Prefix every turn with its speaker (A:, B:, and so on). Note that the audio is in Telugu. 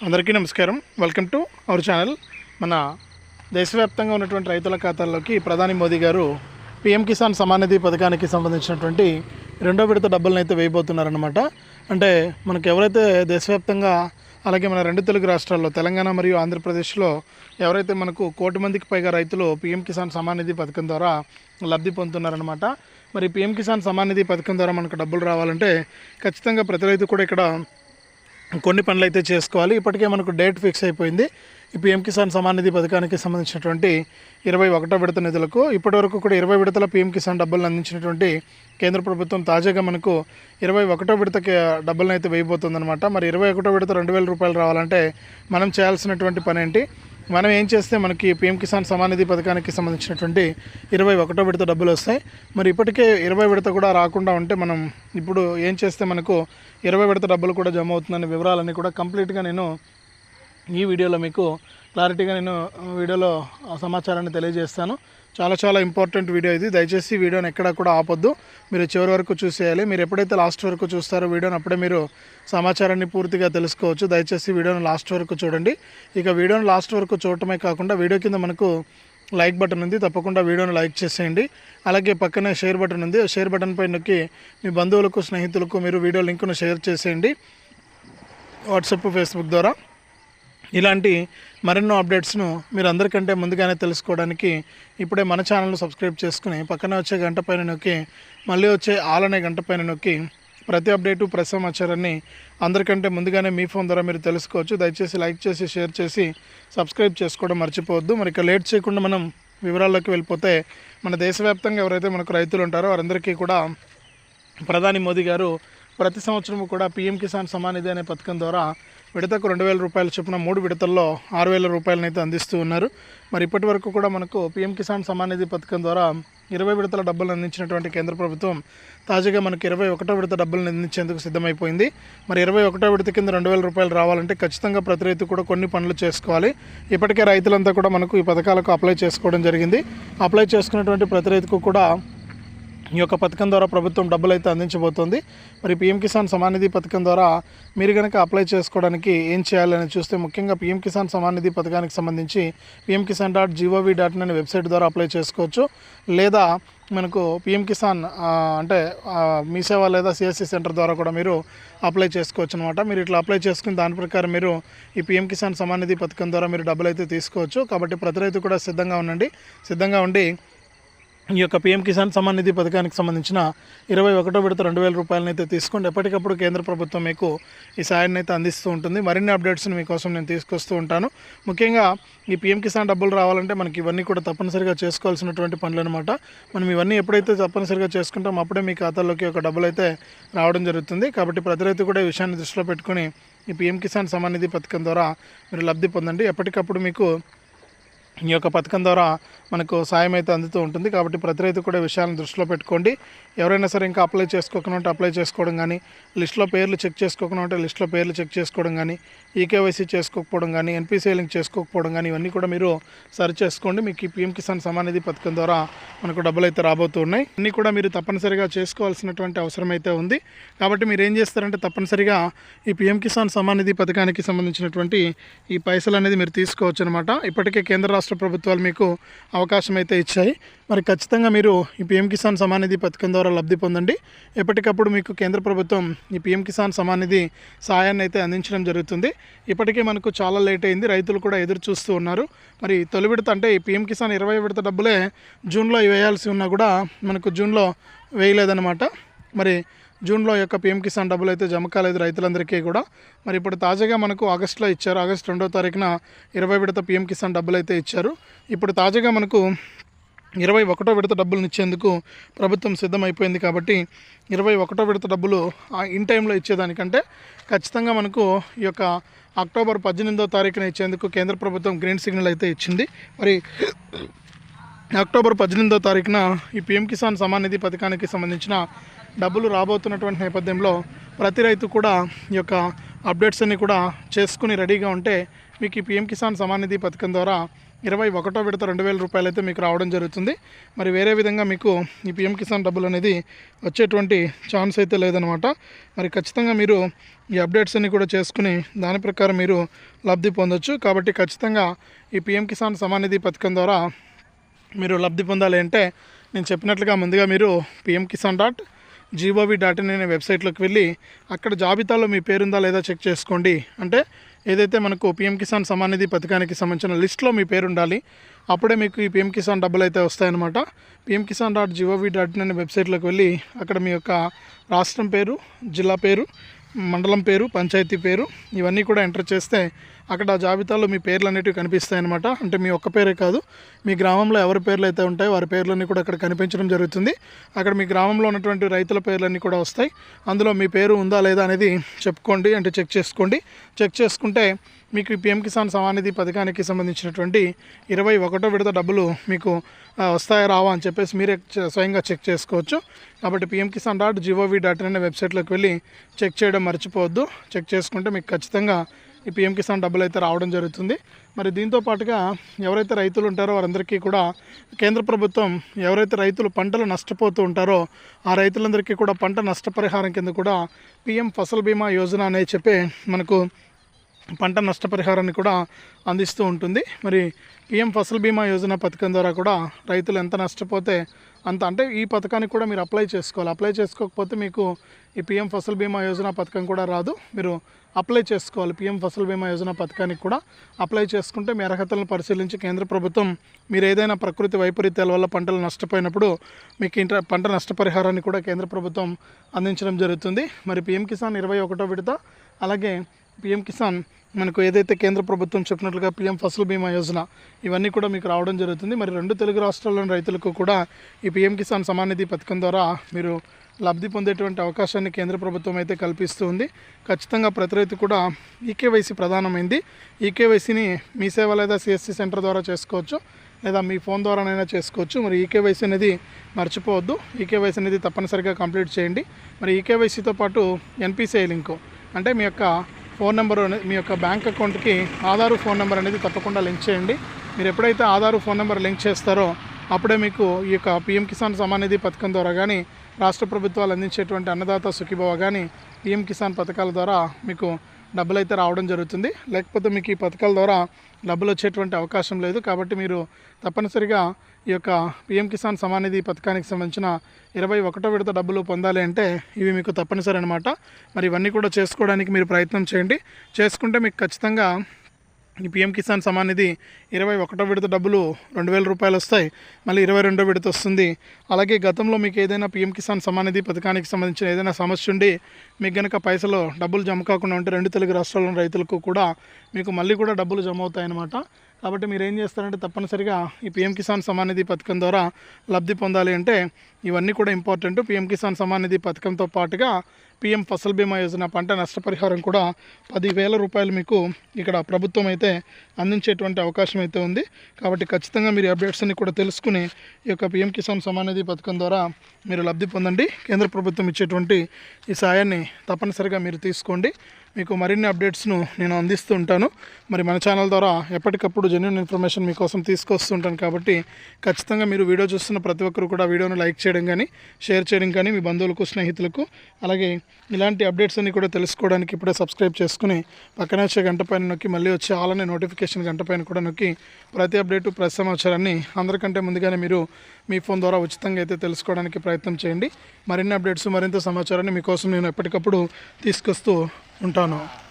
A: అందరికీ నమస్కారం. వెల్కమ్ టు అవర్ ఛానల్ మన దేశవ్యాప్తంగా ఉన్నటువంటి రైతుల ఖాతాల్లోకి ప్రధాని మోదీ గారు పిఎం కిసాన్ సమానిధి పథకానికి సంబంధించినటువంటి రెండో విడత డబ్బులను అయితే వేయబోతున్నారనమాట అంటే మనకు ఎవరైతే దేశవ్యాప్తంగా అలాగే మన రెండు తెలుగు రాష్ట్రాల్లో తెలంగాణ మరియు ఆంధ్రప్రదేశ్లో ఎవరైతే మనకు కోటి మందికి పైగా రైతులు పిఎం కిసాన్ సమానిధి పథకం ద్వారా లబ్ధి పొందుతున్నారనమాట మరి పిఎం కిసాన్ సమానిధి పథకం ద్వారా మనకు డబ్బులు రావాలంటే ఖచ్చితంగా ప్రతి రైతు కూడా ఇక్కడ కొన్ని పనులు అయితే చేసుకోవాలి. ఇప్పటికే మనకు డేట్ ఫిక్స్ అయిపోయింది. ఈ పీఎం కిసాన్ సమాన్ నిధి పథకానికి సంబంధించినటువంటి ఇరవై ఒకటో విడత నిధులకు ఇప్పటివరకు కూడా ఇరవై విడతల పీఎం కిసాన్ డబ్బులను అందించినటువంటి కేంద్ర ప్రభుత్వం తాజాగా మనకు ఇరవై ఒకటో విడతకి డబ్బులను అయితే వేయబోతుందన్నమాట. మరి ఇరవై ఒకటో విడత రెండు వేల రూపాయలు రావాలంటే మనం చేయాల్సినటువంటి పని ఏంటి మనం ఏం చేస్తే మనకి పిఎం కిసాన్ సమాన్ నిధి పథకానికి సంబంధించినటువంటి ఇరవై ఒకటో విడత డబ్బులు వస్తాయి. మరి ఇప్పటికే ఇరవై విడత కూడా రాకుండా ఉంటే మనం ఇప్పుడు ఏం చేస్తే మనకు ఇరవై విడత డబ్బులు కూడా జమ అవుతుందనే వివరాలన్నీ కూడా కంప్లీట్గా నేను ఈ వీడియోలో మీకు క్లారిటీగా నేను వీడియోలో సమాచారాన్ని తెలియజేస్తాను. చాలా చాలా ఇంపార్టెంట్ వీడియో ఇది. దయచేసి వీడియోని ఎక్కడా కూడా ఆపొద్దు. మీరు చివరి వరకు చూసేయాలి. మీరు ఎప్పుడైతే లాస్ట్ వరకు చూస్తారో వీడియోని అప్పుడే మీరు సమాచారాన్ని పూర్తిగా తెలుసుకోవచ్చు. దయచేసి వీడియోని లాస్ట్ వరకు చూడండి. ఇక వీడియోని లాస్ట్ వరకు చూడటమే కాకుండా వీడియో కింద మనకు లైక్ బటన్ ఉంది. తప్పకుండా వీడియోని లైక్ చేసేయండి. అలాగే పక్కనే షేర్ బటన్ ఉంది. షేర్ బటన్ పై నొక్కి మీ బంధువులకు స్నేహితులకు మీరు వీడియో లింకును షేర్ చేసేయండి. వాట్సాప్ ఫేస్బుక్ ద్వారా. ఇలాంటి మరెన్నో అప్డేట్స్ను మీరు అందరికంటే ముందుగానే తెలుసుకోవడానికి ఇప్పుడే మన ఛానల్ను సబ్స్క్రైబ్ చేసుకుని పక్కన వచ్చే గంట పైన నొక్కి మళ్ళీ వచ్చే ఆల్ అనే గంట పైన నొక్కి ప్రతి అప్డేటు ప్రతి సమాచారాన్ని అందరికంటే ముందుగానే మీ ఫోన్ ద్వారా మీరు తెలుసుకోవచ్చు. దయచేసి లైక్ చేసి షేర్ చేసి సబ్స్క్రైబ్ చేసుకోవడం మర్చిపోవద్దు. మరి ఇక లేట్ చేయకుండా మనం వివరాల్లోకి వెళ్ళిపోతే మన దేశవ్యాప్తంగా ఎవరైతే మనకు రైతులు ఉంటారో వారందరికీ కూడా ప్రధాని మోదీ గారు ప్రతి సంవత్సరం కూడా పీఎం కిసాన్ సమాన్ నిధి అనే పథకం ద్వారా విడతకు రెండు వేల రూపాయల చొప్పున మూడు విడతల్లో ఆరు వేల రూపాయలనైతే అందిస్తూ ఉన్నారు. మరి ఇప్పటి వరకు కూడా మనకు పీఎం కిసాన్ సమాన్ నిధి పథకం ద్వారా ఇరవై విడతల డబ్బులు అందించినటువంటి కేంద్ర ప్రభుత్వం తాజాగా మనకు ఇరవై ఒకటో విడత డబ్బులను అందించేందుకు సిద్ధమైపోయింది. మరి ఇరవై ఒకటో విడత కింద రెండు వేల రూపాయలు రావాలంటే ఖచ్చితంగా ప్రతి రైతు కూడా కొన్ని పనులు చేసుకోవాలి. ఇప్పటికే రైతులంతా కూడా మనకు ఈ పథకాలకు అప్లై చేసుకోవడం జరిగింది. అప్లై చేసుకున్నటువంటి ప్రతి రైతుకు కూడా ఈ యొక్క పథకం ద్వారా ప్రభుత్వం డబ్బులు అయితే అందించబోతోంది. మరి పీఎం కిసాన్ సమానిధి పథకం ద్వారా మీరు కనుక అప్లై చేసుకోవడానికి ఏం చేయాలని చూస్తే ముఖ్యంగా పీఎం కిసాన్ సమానిధి పథకానికి సంబంధించి PM Kisan dot gov dot అనే వెబ్సైట్ ద్వారా అప్లై చేసుకోవచ్చు. లేదా మనకు పీఎం కిసాన్ అంటే మీసేవ మీ సేవ లేదా సిఎస్సి సెంటర్ ద్వారా కూడా మీరు అప్లై చేసుకోవచ్చు అనమాట మీరు ఇట్లా అప్లై చేసుకుని దాని ప్రకారం మీరు ఈ పీఎం కిసాన్ సమానిధి పథకం ద్వారా మీరు డబ్బులు అయితే తీసుకోవచ్చు. కాబట్టి ప్రతి రైతు కూడా సిద్ధంగా ఉండండి. సిద్ధంగా ఉండి ఈ యొక్క పీఎం కిసాన్ సమ్మాన్ నిధి పథకానికి సంబంధించిన ఇరవై ఒకటో విడత రెండు వేల రూపాయలను అయితే తీసుకోండి. ఎప్పటికప్పుడు కేంద్ర ప్రభుత్వం మీకు ఈ సాయాన్ని అయితే అందిస్తూ ఉంటుంది. మరిన్ని అప్డేట్స్ని మీకోసం నేను తీసుకొస్తూ ఉంటాను. ముఖ్యంగా ఈ పీఎం కిసాన్ డబ్బులు రావాలంటే మనకి ఇవన్నీ కూడా తప్పనిసరిగా చేసుకోవాల్సినటువంటి పనులు అనమాట మనం ఇవన్నీ ఎప్పుడైతే తప్పనిసరిగా చేసుకుంటామో అప్పుడే మీ ఖాతాలోకి ఒక డబ్బులు అయితే రావడం జరుగుతుంది. కాబట్టి ప్రతి రైతు కూడా ఈ విషయాన్ని దృష్టిలో పెట్టుకుని ఈ పీఎం కిసాన్ సమ్మాన్ నిధి పథకం ద్వారా మీరు లబ్ధి పొందండి. ఎప్పటికప్పుడు మీకు ఈ యొక్క పథకం ద్వారా మనకు సాయం అయితే అందుతూ ఉంటుంది. కాబట్టి ప్రతి రైతు కూడా విషయాలను దృష్టిలో పెట్టుకోండి. ఎవరైనా సరే ఇంకా అప్లై చేసుకోకుండా ఉంటే అప్లై చేసుకోవడం కానీ లిస్ట్లో పేర్లు చెక్ చేసుకోకుండా ఉంటే లిస్ట్లో పేర్లు చెక్ చేసుకోవడం కానీ ఈకేవైసీ చేసుకోకపోవడం కానీ ఎన్పిసి లింక్ చేసుకోకపోవడం కానీ ఇవన్నీ కూడా మీరు సరి చేసుకోండి. మీకు ఈ పీఎం కిసాన్ సమానిధి పథకం ద్వారా మనకు డబ్బులు అయితే రాబోతూ ఉన్నాయి. అన్నీ కూడా మీరు తప్పనిసరిగా చేసుకోవాల్సినటువంటి అవసరం అయితే ఉంది. కాబట్టి మీరు ఏం చేస్తారంటే తప్పనిసరిగా ఈ పీఎం కిసాన్ సమానిధి పథకానికి సంబంధించినటువంటి ఈ పైసలు అనేది మీరు తీసుకోవచ్చు అనమాట ఇప్పటికే కేంద్ర రాష్ట్ర ప్రభుత్వాలు మీకు అవకాశం అయితే ఇచ్చాయి. మరి ఖచ్చితంగా మీరు ఈ పీఎం కిసాన్ సమాన్ నిధి పథకం ద్వారా లబ్ధి పొందండి. ఎప్పటికప్పుడు మీకు కేంద్ర ప్రభుత్వం ఈ పీఎం కిసాన్ సమాన్ నిధి సాయాన్ని అయితే అందించడం జరుగుతుంది. ఇప్పటికే మనకు చాలా లేట్ అయింది. రైతులు కూడా ఎదురు చూస్తూ ఉన్నారు. మరి తొలి విడత అంటే ఈ పీఎం కిసాన్ ఇరవై విడత డబ్బులే జూన్లో వేయాల్సి ఉన్నా కూడా మనకు జూన్లో వేయలేదన్నమాట. మరి జూన్లో యొక్క పిఎం కిసాన్ డబ్బులు అయితే జమ కాలేదు రైతులందరికీ కూడా. మరి ఇప్పుడు తాజాగా మనకు ఆగస్టులో ఇచ్చారు. ఆగస్ట్ రెండో తారీఖున ఇరవై విడత పిఎం కిసాన్ డబ్బులు అయితే ఇచ్చారు. ఇప్పుడు తాజాగా మనకు ఇరవై ఒకటో విడత డబ్బులను ఇచ్చేందుకు ప్రభుత్వం సిద్ధమైపోయింది కాబట్టి ఇరవై ఒకటో విడత డబ్బులు ఆ ఇన్ టైంలో ఇచ్చేదానికంటే ఖచ్చితంగా మనకు ఈ యొక్క అక్టోబర్ పద్దెనిమిదో తారీఖున ఇచ్చేందుకు కేంద్ర ప్రభుత్వం గ్రీన్ సిగ్నల్ అయితే ఇచ్చింది. మరి అక్టోబర్ పద్దెనిమిదో తారీఖున ఈ పిఎం కిసాన్ సమాన్ నిధి పథకానికి సంబంధించిన డబ్బులు రాబోతున్నటువంటి నేపథ్యంలో ప్రతి రైతు కూడా ఈ యొక్క అప్డేట్స్ అన్ని కూడా చేసుకుని రెడీగా ఉంటే మీకు ఈ పీఎం కిసాన్ సమాన్ నిధి పథకం ద్వారా ఇరవై ఒకటో విడత రెండు వేల రూపాయలు అయితే మీకు రావడం జరుగుతుంది. మరి వేరే విధంగా మీకు ఈ పిఎం కిసాన్ డబ్బులు అనేది వచ్చేటువంటి ఛాన్స్ అయితే లేదనమాట మరి ఖచ్చితంగా మీరు ఈ అప్డేట్స్ అన్ని కూడా చేసుకుని దాని ప్రకారం మీరు లబ్ధి పొందొచ్చు. కాబట్టి ఖచ్చితంగా ఈ పిఎం కిసాన్ సమానిధి పథకం ద్వారా మీరు లబ్ధి పొందాలి అంటే నేను చెప్పినట్లుగా ముందుగా మీరు PM Kisan dot gov dot in అనే వెబ్సైట్లోకి వెళ్ళి అక్కడ జాబితాలో మీ పేరుందా లేదా చెక్ చేసుకోండి. అంటే ఏదైతే మనకు పిఎం కిసాన్ సమానిధి పథకానికి సంబంధించిన లిస్ట్లో మీ పేరు ఉండాలి అప్పుడే మీకు ఈ పిఎం కిసాన్ డబ్బులు అయితే వస్తాయన్నమాట. PM Kisan dot gov dot in అనే వెబ్సైట్లోకి వెళ్ళి అక్కడ మీ యొక్క రాష్ట్రం పేరు జిల్లా పేరు మండలం పేరు పంచాయతీ పేరు ఇవన్నీ కూడా ఎంటర్ చేస్తే అక్కడ ఆ జాబితాలో మీ పేర్లు అనేటివి కనిపిస్తాయి అనమాట అంటే మీ ఒక్క పేరే కాదు మీ గ్రామంలో ఎవరి పేర్లు అయితే ఉంటాయో వారి పేర్లన్నీ కూడా అక్కడ కనిపించడం జరుగుతుంది. అక్కడ మీ గ్రామంలో ఉన్నటువంటి రైతుల పేర్లన్నీ కూడా వస్తాయి. అందులో మీ పేరు ఉందా లేదా అనేది చెప్పుకోండి అంటే చెక్ చేసుకోండి. చెక్ చేసుకుంటే మీకు పిఎం కిసాన్ సమానిధి పథకానికి సంబంధించినటువంటి ఇరవై ఒకటో విడత డబ్బులు మీకు వస్తాయా రావా అని చెప్పేసి మీరే స్వయంగా చెక్ చేసుకోవచ్చు. కాబట్టి PM Kisan dot gov dot అనే వెబ్సైట్లోకి వెళ్ళి చెక్ చేయడం మర్చిపోవద్దు. చెక్ చేసుకుంటే మీకు ఖచ్చితంగా ఈ పిఎం కిసాన్ డబ్బులు అయితే రావడం జరుగుతుంది. మరి దీంతో పాటుగా ఎవరైతే రైతులు ఉంటారో వారందరికీ కూడా కేంద్ర ప్రభుత్వం ఎవరైతే రైతులు పంటలు నష్టపోతూ ఉంటారో ఆ రైతులందరికీ కూడా పంట నష్టపరిహారం కింద కూడా పిఎం ఫసల్ బీమా యోజన అనేది చెప్పి మనకు పంట నష్టపరిహారాన్ని కూడా అందిస్తూ ఉంటుంది. మరి పిఎం ఫసల్ బీమా యోజన పథకం ద్వారా కూడా రైతులు ఎంత నష్టపోతే అంత అంటే ఈ పథకానికి కూడా మీరు అప్లై చేసుకోవాలి. అప్లై చేసుకోకపోతే మీకు ఈ పిఎం ఫసల్ బీమా యోజన పథకం కూడా రాదు. మీరు అప్లై చేసుకోవాలి. పిఎం ఫసల్ బీమా యోజన పథకానికి కూడా అప్లై చేసుకుంటే మీ అర్హతలను పరిశీలించి కేంద్ర ప్రభుత్వం మీరు ఏదైనా ప్రకృతి వైపరీత్యాల వల్ల పంటలు నష్టపోయినప్పుడు మీకు ఇంట పంట నష్టపరిహారాన్ని కూడా కేంద్ర ప్రభుత్వం అందించడం జరుగుతుంది. మరి పిఎం కిసాన్ ఇరవై ఒకటో విడత అలాగే పిఎం కిసాన్ మనకు ఏదైతే కేంద్ర ప్రభుత్వం చెప్పినట్లుగా పిఎం ఫసల్ బీమా యోజన ఇవన్నీ కూడా మీకు రావడం జరుగుతుంది. మరి రెండు తెలుగు రాష్ట్రాల్లోని రైతులకు కూడా ఈ పిఎం కిసాన్ సమానిధి పథకం ద్వారా మీరు లబ్ధి పొందేటువంటి అవకాశాన్ని కేంద్ర ప్రభుత్వం అయితే కల్పిస్తూ ఉంది. ఖచ్చితంగా ప్రతి రైతు కూడా ఈకేవైసీ ప్రధానమైంది. ఈకేవైసీని మీ సేవ లేదా సిఎస్సి సెంటర్ ద్వారా చేసుకోవచ్చు లేదా మీ ఫోన్ ద్వారానైనా చేసుకోవచ్చు. మరి ఈకేవైసీ అనేది మర్చిపోవద్దు. ఈకేవైసీ అనేది తప్పనిసరిగా కంప్లీట్ చేయండి. మరి ఈకేవైసీతో పాటు ఎన్పిసిఐ లింకు అంటే మీ యొక్క ఫోన్ నెంబర్ మీ యొక్క బ్యాంక్ అకౌంట్కి ఆధారు ఫోన్ నెంబర్ అనేది తప్పకుండా లింక్ చేయండి. మీరు ఎప్పుడైతే ఆధారు ఫోన్ నెంబర్ లింక్ చేస్తారో అప్పుడే మీకు ఈ యొక్క పిఎం కిసాన్ సమానిధి పథకం ద్వారా కానీ రాష్ట్ర ప్రభుత్వాలు అందించేటువంటి అన్నదాత సుఖీభవ కానీ పిఎం కిసాన్ పథకాల ద్వారా మీకు డబ్బులు అయితే రావడం జరుగుతుంది. లేకపోతే మీకు ఈ పథకాల ద్వారా డబ్బులు వచ్చేటువంటి అవకాశం లేదు. కాబట్టి మీరు తప్పనిసరిగా ఈ యొక్క పిఎం కిసాన్ సమానిధి పథకానికి సంబంధించిన ఇరవై ఒకటో విడత డబ్బులు పొందాలి అంటే ఇవి మీకు తప్పనిసరి అనమాట మరి ఇవన్నీ కూడా చేసుకోవడానికి మీరు ప్రయత్నం చేయండి. చేసుకుంటే మీకు ఖచ్చితంగా ఈ పిఎం కిసాన్ సమాన్ నిధి ఇరవై ఒకటో విడత డబ్బులు రెండు వేల రూపాయలు వస్తాయి. మళ్ళీ ఇరవై రెండో విడత వస్తుంది. అలాగే గతంలో మీకు ఏదైనా పిఎం కిసాన్ సమాన్ నిధి పథకానికి సంబంధించిన ఏదైనా సమస్య ఉండి మీకు గనక పైసలు డబ్బులు జమ కాకుండా ఉంటే రెండు తెలుగు రాష్ట్రాల్లోని రైతులకు కూడా మీకు మళ్ళీ కూడా డబ్బులు జమ అవుతాయి అన్నమాట కాబట్టి మీరు ఏం చేస్తారంటే తప్పనిసరిగా ఈ పిఎం కిసాన్ సమాన్ నిధి పథకం ద్వారా లబ్ధి పొందాలి అంటే ఇవన్నీ కూడా ఇంపార్టెంట్ పిఎం కిసాన్ సమాన్ నిధి పథకంతో పాటుగా పిఎం ఫసల్ బీమా యోజన పంట నష్టపరిహారం కూడా పదివేల రూపాయలు మీకు ఇక్కడ ప్రభుత్వం అయితే అందించేటువంటి అవకాశం అయితే ఉంది. కాబట్టి ఖచ్చితంగా మీరు అప్డేట్స్ అన్ని కూడా తెలుసుకుని ఈ యొక్క పిఎం కిసాన్ సమాన్ నిధి పథకం ద్వారా మీరు లబ్ధి పొందండి. కేంద్ర ప్రభుత్వం ఇచ్చేటువంటి ఈ సాయాన్ని తప్పనిసరిగా మీరు తీసుకోండి. మీకు మరిన్ని అప్డేట్స్ను నేను అందిస్తూ ఉంటాను. మరి మన ఛానల్ ద్వారా ఎప్పటికప్పుడు జెన్యున్ ఇన్ఫర్మేషన్ మీకోసం తీసుకొస్తుంటాను కాబట్టి ఖచ్చితంగా మీరు వీడియో చూస్తున్న ప్రతి ఒక్కరు కూడా వీడియోను లైక్ చేయడం కానీ షేర్ చేయడం కానీ మీ బంధువులకు స్నేహితులకు అలాగే ఇలాంటి అప్డేట్స్ అన్ని కూడా తెలుసుకోవడానికి ఇప్పుడే సబ్స్క్రైబ్ చేసుకుని పక్కనే వచ్చే గంట పైన నొక్కి మళ్ళీ వచ్చే ఆలనే నోటిఫికేషన్ గంట పైన కూడా నొక్కి ప్రతి అప్డేటు ప్రతి సమాచారాన్ని అందరికంటే ముందుగానే మీరు మీ ఫోన్ ద్వారా ఉచితంగా అయితే తెలుసుకోవడానికి ప్రయత్నం చేయండి. మరిన్ని అప్డేట్స్ మరింత సమాచారాన్ని మీకోసం నేను ఎప్పటికప్పుడు తీసుకొస్తూ ఉంటాను.